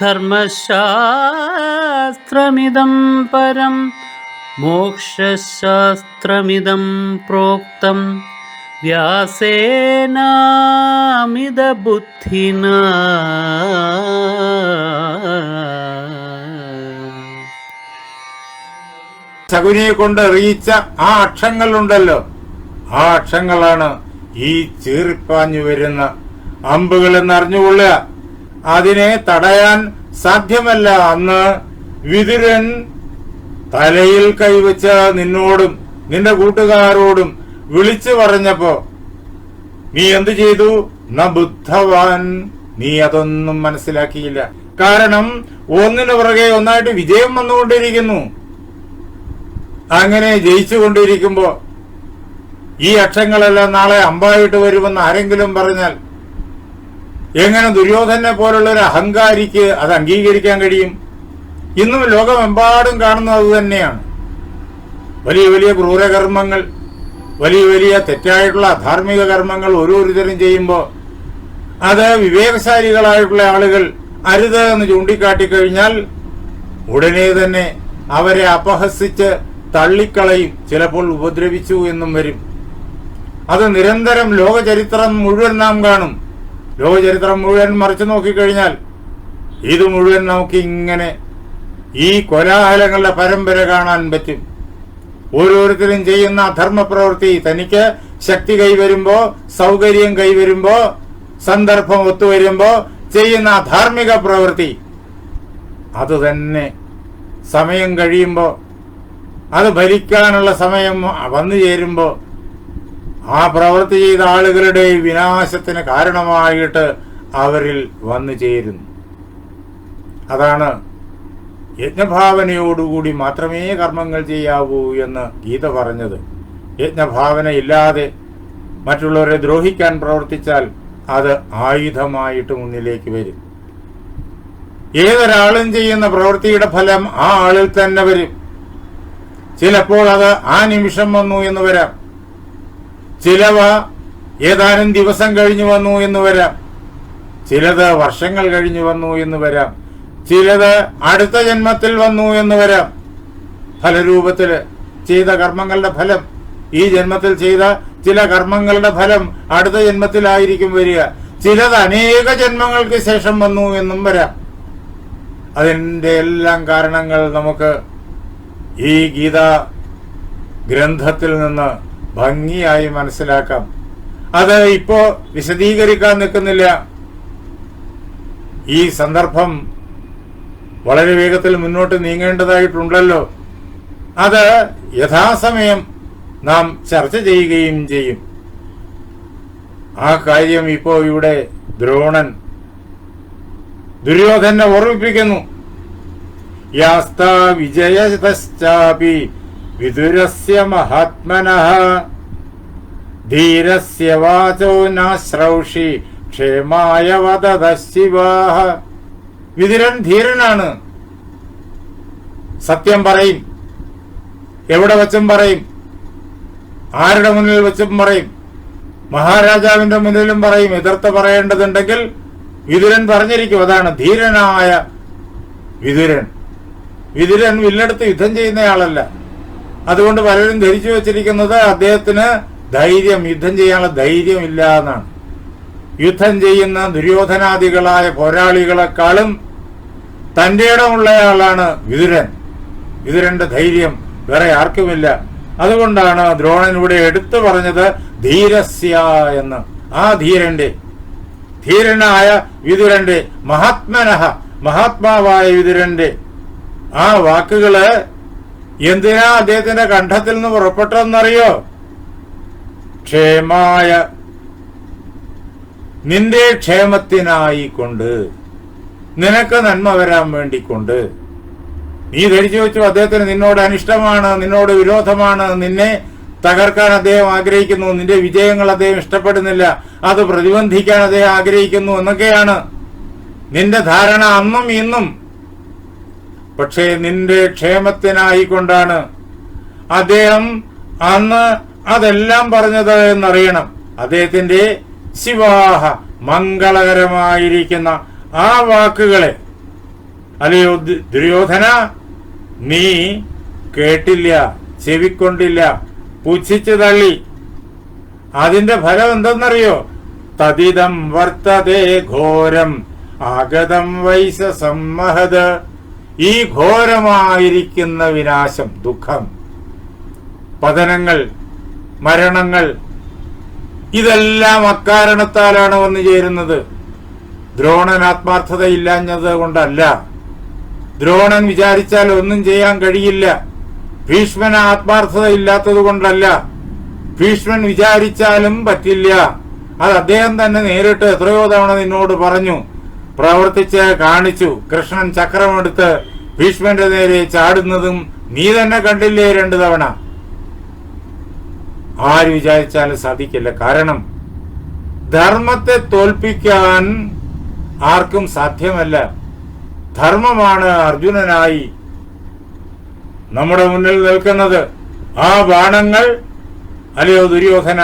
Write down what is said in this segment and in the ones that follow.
ധർമ്മശാസ്ത്രമിദം പരം മോക്ഷശാസ്ത്രമിതം പ്രോക്തം. വ്യാസേനാമിതബുദ്ധിന. ശകുനിയെ കൊണ്ട് എറിയിച്ച ആ അക്ഷങ്ങളുണ്ടല്ലോ. ആ അക്ഷങ്ങളാണ് ഈ ചീറിപ്പാഞ്ഞു വരുന്ന അമ്പുകൾ എന്നറിഞ്ഞുകൊള്ളുക അതിനെ തടയാൻ സാധ്യമല്ല അന്ന് വിതുരൻ തലയിൽ കൈവച്ച നിന്നോടും നിന്റെ കൂട്ടുകാരോടും വിളിച്ചു പറഞ്ഞപ്പോ നീ എന്തു ചെയ്തു? ന ബുദ്ധവാൻ. നീ അതൊന്നും മനസ്സിലാക്കിയില്ല. കാരണം ഒന്നിനു പുറകെ ഒന്നായിട്ട് വിജയം വന്നുകൊണ്ടിരിക്കുന്നു. അങ്ങനെ ജയിച്ചുകൊണ്ടിരിക്കുമ്പോ ഈ അക്ഷങ്ങളെല്ലാം നാളെ അമ്പായിട്ട് വരുമെന്ന് ആരെങ്കിലും പറഞ്ഞാൽ എങ്ങനെ ദുര്യോധനെ പോലുള്ള ഒരു അഹങ്കാരിക്ക് അത് അംഗീകരിക്കാൻ കഴിയും? ഇന്നും ലോകമെമ്പാടും കാണുന്നത് അത് തന്നെയാണ്. വലിയ വലിയ ക്രൂരകർമ്മങ്ങൾ വലിയ വലിയ തെറ്റായിട്ടുള്ള അധാർമിക കർമ്മങ്ങൾ ഓരോരുത്തരും ചെയ്യുമ്പോൾ അത് വിവേകശാലികളായിട്ടുള്ള ആളുകൾ അരുത് എന്ന് ചൂണ്ടിക്കാട്ടിക്കഴിഞ്ഞാൽ ഉടനെ തന്നെ അവരെ അപഹസിച്ച് തള്ളിക്കളയും ചിലപ്പോൾ ഉപദ്രവിച്ചു എന്നും വരും. അത് നിരന്തരം ലോകചരിത്രം മുഴുവൻ നാം കാണും. ലോകചരിത്രം മുഴുവൻ മറിച്ചു നോക്കിക്കഴിഞ്ഞാൽ ഇത് മുഴുവൻ നമുക്ക് ഇങ്ങനെ ഈ കോലാഹലങ്ങളുടെ പരമ്പര കാണാൻ പറ്റും. ഓരോരുത്തരും ചെയ്യുന്ന ധർമ്മപ്രവൃത്തി തനിക്ക് ശക്തി കൈവരുമ്പോ സൗകര്യം കൈവരുമ്പോ സന്ദർഭം ഒത്തുവരുമ്പോ ചെയ്യുന്ന ധാർമ്മിക പ്രവൃത്തി. അത് തന്നെ സമയം കഴിയുമ്പോൾ അത് ഭരിക്കാനുള്ള സമയം വന്നു ചേരുമ്പോ ആ പ്രവൃത്തി ചെയ്ത ആളുകളുടെ വിനാശത്തിന് കാരണമായിട്ട് അവരിൽ വന്നു ചേരുന്നു. അതാണ് യജ്ഞഭാവനയോടുകൂടി മാത്രമേ കർമ്മങ്ങൾ ചെയ്യാവൂ എന്ന് ഗീത പറഞ്ഞത്. യജ്ഞഭാവന ഇല്ലാതെ മറ്റുള്ളവരെ ദ്രോഹിക്കാൻ പ്രവർത്തിച്ചാൽ അത് ആയുധമായിട്ട് മുന്നിലേക്ക് വരും. ഏതൊരാളും ചെയ്യുന്ന പ്രവൃത്തിയുടെ ഫലം ആ ആളിൽ തന്നെ വരും. ചിലപ്പോൾ അത് ആ നിമിഷം വന്നു എന്ന് വരാം. ചിലവ ഏതാനും ദിവസം കഴിഞ്ഞു വന്നു എന്ന് വരാം. ചിലത് വർഷങ്ങൾ കഴിഞ്ഞു വന്നു എന്ന് വരാം. ചിലത് അടുത്ത ജന്മത്തിൽ വന്നു എന്ന് വരാം. ഫലരൂപത്തിൽ ചെയ്ത കർമ്മങ്ങളുടെ ഫലം ഈ ജന്മത്തിൽ ചെയ്ത ചില കർമ്മങ്ങളുടെ ഫലം അടുത്ത ജന്മത്തിലായിരിക്കും വരിക. ചിലത് അനേക ജന്മങ്ങൾക്ക് ശേഷം വന്നു എന്നും വരാം. അതിന്റെ എല്ലാം കാരണങ്ങൾ നമുക്ക് ഈ ഗീത ഗ്രന്ഥത്തിൽ നിന്ന് ഭംഗിയായി മനസ്സിലാക്കാം. അത് ഇപ്പോ വിശദീകരിക്കാൻ നിൽക്കുന്നില്ല. ഈ സന്ദർഭം വളരെ വേഗത്തിൽ മുന്നോട്ട് നീങ്ങേണ്ടതായിട്ടുണ്ടല്ലോ. അത് യഥാസമയം നാം ചർച്ച ചെയ്യുകയും ചെയ്യും. ആ കാര്യം ഇപ്പോ ഇവിടെ ദ്രോണൻ ദുര്യോധനെ ഓർമ്മിപ്പിക്കുന്നു. യാസ്ത വിജയതശ്ചാപി വിദുരസ്യ മഹാത്മനഃ. ധീരസ്യ വാചോ നാശ്രൗഷി ക്ഷേമായ വദത ശിവാഹ വിതുരൻ ധീരനാണ്. സത്യം പറയും. എവിടെ വച്ചും പറയും. ആരുടെ മുന്നിൽ വെച്ചും പറയും. മഹാരാജാവിന്റെ മുന്നിലും പറയും. എതിർത്ത് പറയേണ്ടതുണ്ടെങ്കിൽ വിതുരൻ പറഞ്ഞിരിക്കും. അതാണ് ധീരനായ വിതുരൻ. വിതുരൻ വില്ലെടുത്ത് യുദ്ധം ചെയ്യുന്നയാളല്ല. അതുകൊണ്ട് പലരും ധരിച്ചു വെച്ചിരിക്കുന്നത് അദ്ദേഹത്തിന് ധൈര്യം യുദ്ധം ചെയ്യാനുള്ള ധൈര്യം ഇല്ല എന്നാണ്. യുദ്ധം ചെയ്യുന്ന ദുര്യോധനാദികളായ പോരാളികളെക്കാളും തന്റെ ഇടമുള്ളയാളാണ് വിതുരൻ. വിതുരന്റെ ധൈര്യം വേറെ ആർക്കുമില്ല. അതുകൊണ്ടാണ് ദ്രോണൻ ഇവിടെ എടുത്തു പറഞ്ഞത് ധീരസ്യ എന്ന്. ആ ധീരന്റെ ധീരനായ വിതുരന്റെ മഹാത്മനഹ മഹാത്മാവായ വിതുരന്റെ ആ വാക്കുകൾ എന്തിനാ അദ്ദേഹത്തിന്റെ കണ്ഠത്തിൽ നിന്ന് പുറപ്പെട്ടതെന്നറിയോ? ക്ഷേമായ നിന്റെ ക്ഷേമത്തിനായി കൊണ്ട് നിനക്ക് നന്മ വരാൻ വേണ്ടിക്കൊണ്ട്. നീ ധരിച്ചു വെച്ചു അദ്ദേഹത്തിന് നിന്നോട് അനിഷ്ടമാണ് നിന്നോട് വിരോധമാണ് നിന്നെ തകർക്കാൻ അദ്ദേഹം ആഗ്രഹിക്കുന്നു നിന്റെ വിജയങ്ങൾ അദ്ദേഹം ഇഷ്ടപ്പെടുന്നില്ല അത് പ്രതിബന്ധിക്കാൻ അദ്ദേഹം ആഗ്രഹിക്കുന്നു എന്നൊക്കെയാണ്. നിന്റെ ധാരണ അന്നും ഇന്നും പക്ഷേ നിന്റെ ക്ഷേമത്തിനായിക്കൊണ്ടാണ് അദ്ദേഹം അന്ന് അതെല്ലാം പറഞ്ഞത് എന്നറിയണം. അദ്ദേഹത്തിന്റെ ശിവാഹ മംഗളകരമായിരിക്കുന്ന ആ വാക്കുകളെ. അല്ലയോ ദുര്യോധന? നീ കേട്ടില്ല ചെവിക്കൊണ്ടില്ല പുച്ഛിച്ചു തള്ളി. അതിന്റെ ഫലം എന്തെന്നറിയോ? തതിതം വർത്തതേ ഘോരം ആഗതം വൈസ സമ്മഹത് ഈ ഘോരമായിരിക്കുന്ന വിനാശം ദുഃഖം പതനങ്ങൾ മരണങ്ങൾ ഇതെല്ലാം അക്കാരണത്താലാണ് വന്നു ചേരുന്നത്. ദ്രോണൻ ആത്മാർത്ഥതയില്ലാഞ്ഞത് കൊണ്ടല്ല. ദ്രോണൻ വിചാരിച്ചാൽ ഒന്നും ചെയ്യാൻ കഴിയില്ല. ഭീഷ്മൻ ആത്മാർത്ഥത ഇല്ലാത്തത് കൊണ്ടല്ല. ഭീഷ്മൻ വിചാരിച്ചാലും പറ്റില്ല. അത് അദ്ദേഹം തന്നെ നേരിട്ട് എത്രയോ തവണ നിന്നോട് പറഞ്ഞു. പ്രവർത്തിച്ച് കാണിച്ചു. കൃഷ്ണൻ ചക്രമെടുത്ത് ഭീഷ്മന്റെ നേരെ ചാടുന്നതും നീ തന്നെ കണ്ടില്ലേ രണ്ടു തവണ. ആര് വിചാരിച്ചാലും സാധിക്കില്ല. കാരണം ധർമ്മത്തെ തോൽപ്പിക്കാൻ ആർക്കും സാധ്യമല്ല. ധർമ്മമാണ് അർജുനനായി നമ്മുടെ മുന്നിൽ നിൽക്കുന്നത്. ആ ബാണങ്ങൾ അല്ലയോ ദുര്യോധന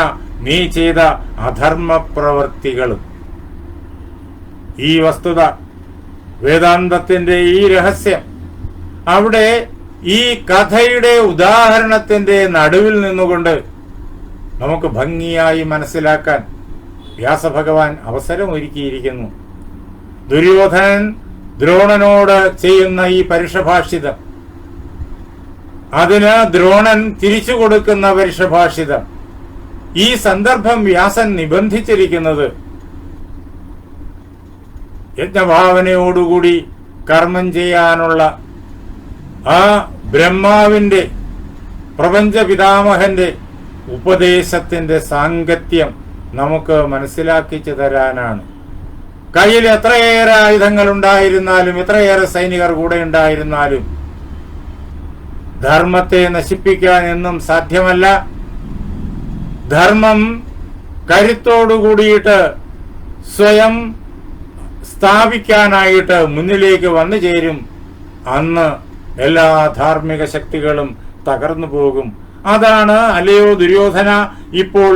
നീ ചെയ്ത അധർമ്മ പ്രവർത്തികളും ഈ വസ്തുത വേദാന്തത്തിന്റെ ഈ രഹസ്യം അവിടെ ഈ കഥയുടെ ഉദാഹരണത്തിന്റെ നടുവിൽ നിന്നുകൊണ്ട് നമുക്ക് ഭംഗിയായി മനസ്സിലാക്കാൻ വ്യാസഭഗവാൻ അവസരം ഒരുക്കിയിരിക്കുന്നു ദുര്യോധനൻ ദ്രോണനോട് ചെയ്യുന്ന ഈ പരുഷഭാഷിതം അതിന് ദ്രോണൻ തിരിച്ചു കൊടുക്കുന്ന പരുഷഭാഷിതം ഈ സന്ദർഭം വ്യാസൻ നിബന്ധിച്ചിരിക്കുന്നത് യജ്ഞഭാവനയോടുകൂടി കർമ്മം ചെയ്യാനുള്ള ആ ബ്രഹ്മാവിന്റെ പ്രപഞ്ച പിതാമഹന്റെ ഉപദേശത്തിന്റെ സാങ്കത്യം നമുക്ക് മനസ്സിലാക്കിച്ചു തരാനാണ്. കയ്യിൽ എത്രയേറെ ആയുധങ്ങൾ ഉണ്ടായിരുന്നാലും എത്രയേറെ സൈനികർ കൂടെ ഉണ്ടായിരുന്നാലും ധർമ്മത്തെ നശിപ്പിക്കാൻ എന്നും സാധ്യമല്ല. ധർമ്മം കരുത്തോടുകൂടിയിട്ട് സ്വയം സ്ഥാപിക്കാനായിട്ട് മുന്നിലേക്ക് വന്നു ചേരും. അന്ന് എല്ലാ ധാർമ്മിക ശക്തികളും തകർന്നു പോകും. അതാണ് അല്ലയോ ദുര്യോധന ഇപ്പോൾ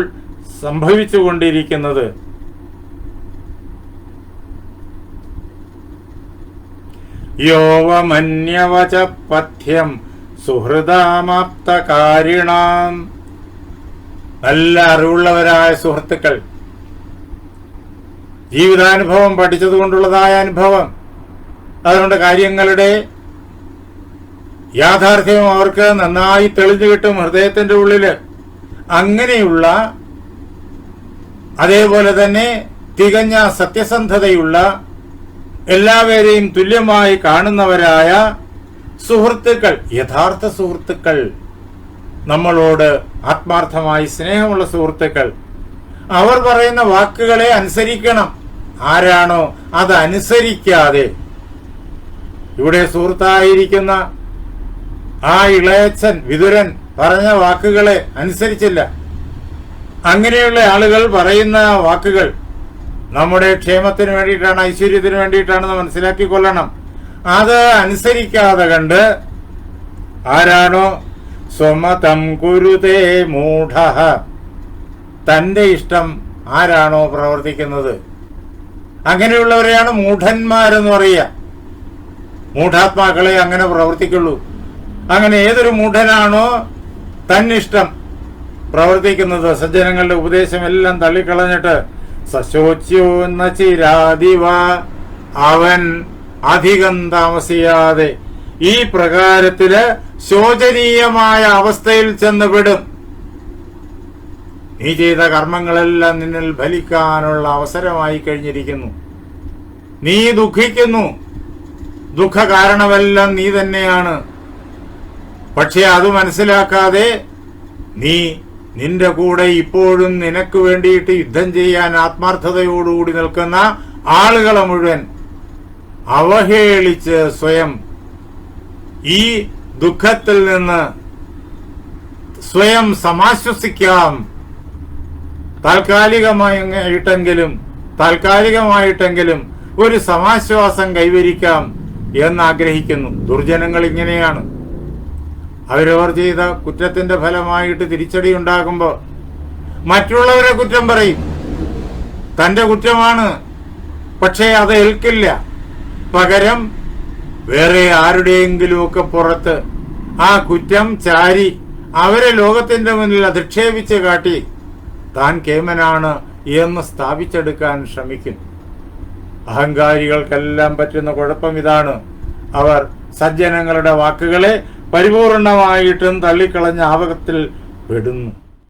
സംഭവിച്ചുകൊണ്ടിരിക്കുന്നത്. യോവമന്യവച പഥ്യം സുഹൃദാമാപ്തകാരിണാം നല്ല അറിവുള്ളവരായ സുഹൃത്തുക്കൾ ജീവിതാനുഭവം പഠിച്ചതുകൊണ്ടുള്ളതായ അനുഭവം. അതുകൊണ്ട് കാര്യങ്ങളുടെ യാഥാർത്ഥ്യം അവർക്ക് നന്നായി തെളിഞ്ഞു കിട്ടും ഹൃദയത്തിന്റെ ഉള്ളിൽ അങ്ങനെയുള്ള അതേപോലെ തന്നെ തികഞ്ഞ സത്യസന്ധതയുള്ള എല്ലാവരെയും തുല്യമായി കാണുന്നവരായ സുഹൃത്തുക്കൾ യഥാർത്ഥ സുഹൃത്തുക്കൾ നമ്മളോട് ആത്മാർത്ഥമായി സ്നേഹമുള്ള സുഹൃത്തുക്കൾ. അവർ പറയുന്ന വാക്കുകളെ അനുസരിക്കണം. ആരാണോ അതനുസരിക്കാതെ. ഇവിടെ സുഹൃത്തായിരിക്കുന്ന ആ ഇളയച്ചൻ വിതുരൻ പറഞ്ഞ വാക്കുകളെ അനുസരിച്ചില്ല. അങ്ങനെയുള്ള ആളുകൾ പറയുന്ന വാക്കുകൾ നമ്മുടെ ക്ഷേമത്തിന് വേണ്ടിയിട്ടാണ് ഐശ്വര്യത്തിന് വേണ്ടിയിട്ടാണെന്ന് മനസ്സിലാക്കിക്കൊള്ളണം. അത് അനുസരിക്കാതെ കണ്ട് ആരാണോ സ്വമതം കുരുതേ മൂഢ. തന്റെ ഇഷ്ടം ആരാണോ പ്രവർത്തിക്കുന്നത്? അങ്ങനെയുള്ളവരെയാണ് മൂഢന്മാരെന്ന് പറയുക. മൂഢാത്മാക്കളെ അങ്ങനെ പ്രവർത്തിക്കുള്ളൂ. അങ്ങനെ ഏതൊരു മൂഢനാണോ തന്നിഷ്ടം പ്രവർത്തിക്കുന്നത്. സജ്ജനങ്ങളുടെ ഉപദേശം എല്ലാം തള്ളിക്കളഞ്ഞിട്ട് സശോച്യോ അവൻ അധികം താമസിയാതെ ഈ പ്രകാരത്തിൽ ശോചനീയമായ അവസ്ഥയിൽ ചെന്നുപെടും നീ ചെയ്ത കർമ്മങ്ങളെല്ലാം നിന്നിൽ ഫലിക്കാനുള്ള അവസരമായി കഴിഞ്ഞിരിക്കുന്നു. നീ ദുഃഖിക്കുന്നു. ദുഃഖ കാരണമെല്ലാം നീ തന്നെയാണ്. പക്ഷേ അത് മനസ്സിലാക്കാതെ നീ നിന്റെ കൂടെ ഇപ്പോഴും നിനക്ക് വേണ്ടിയിട്ട് യുദ്ധം ചെയ്യാൻ ആത്മാർത്ഥതയോടുകൂടി നിൽക്കുന്ന ആളുകളെ മുഴുവൻ അവഹേളിച്ച് സ്വയം ഈ ദുഃഖത്തിൽ നിന്ന് സ്വയം സമാശ്വസിക്കാം. താൽക്കാലികമായിട്ടെങ്കിലും താൽക്കാലികമായിട്ടെങ്കിലും ഒരു സമാശ്വാസം കൈവരിക്കാം എന്ന് ആഗ്രഹിക്കുന്നു ദുർജനങ്ങൾ ഇങ്ങനെയാണ്. അവരവർ ചെയ്ത കുറ്റത്തിന്റെ ഫലമായിട്ട് തിരിച്ചടി ഉണ്ടാകുമ്പോൾ മറ്റുള്ളവരെ കുറ്റം പറയും. തന്റെ കുറ്റമാണ് പക്ഷേ അത് ഏൽക്കില്ല. പകരം വേറെ ആരുടെയെങ്കിലുമൊക്കെ പുറത്ത് ആ കുറ്റം ചാരി അവരെ ലോകത്തിന്റെ മുന്നിൽ അധിക്ഷേപിച്ച് കാട്ടി താൻ കേമനാണ് എന്ന് സ്ഥാപിച്ചെടുക്കാൻ ശ്രമിക്കും. അഹങ്കാരികൾക്കെല്ലാം പറ്റുന്ന കുഴപ്പം ഇതാണ്. അവർ സജ്ജനങ്ങളുടെ വാക്കുകളെ പരിപൂർണമായിട്ടും തള്ളിക്കളഞ്ഞ ആപകത്തിൽ പെടുന്നു.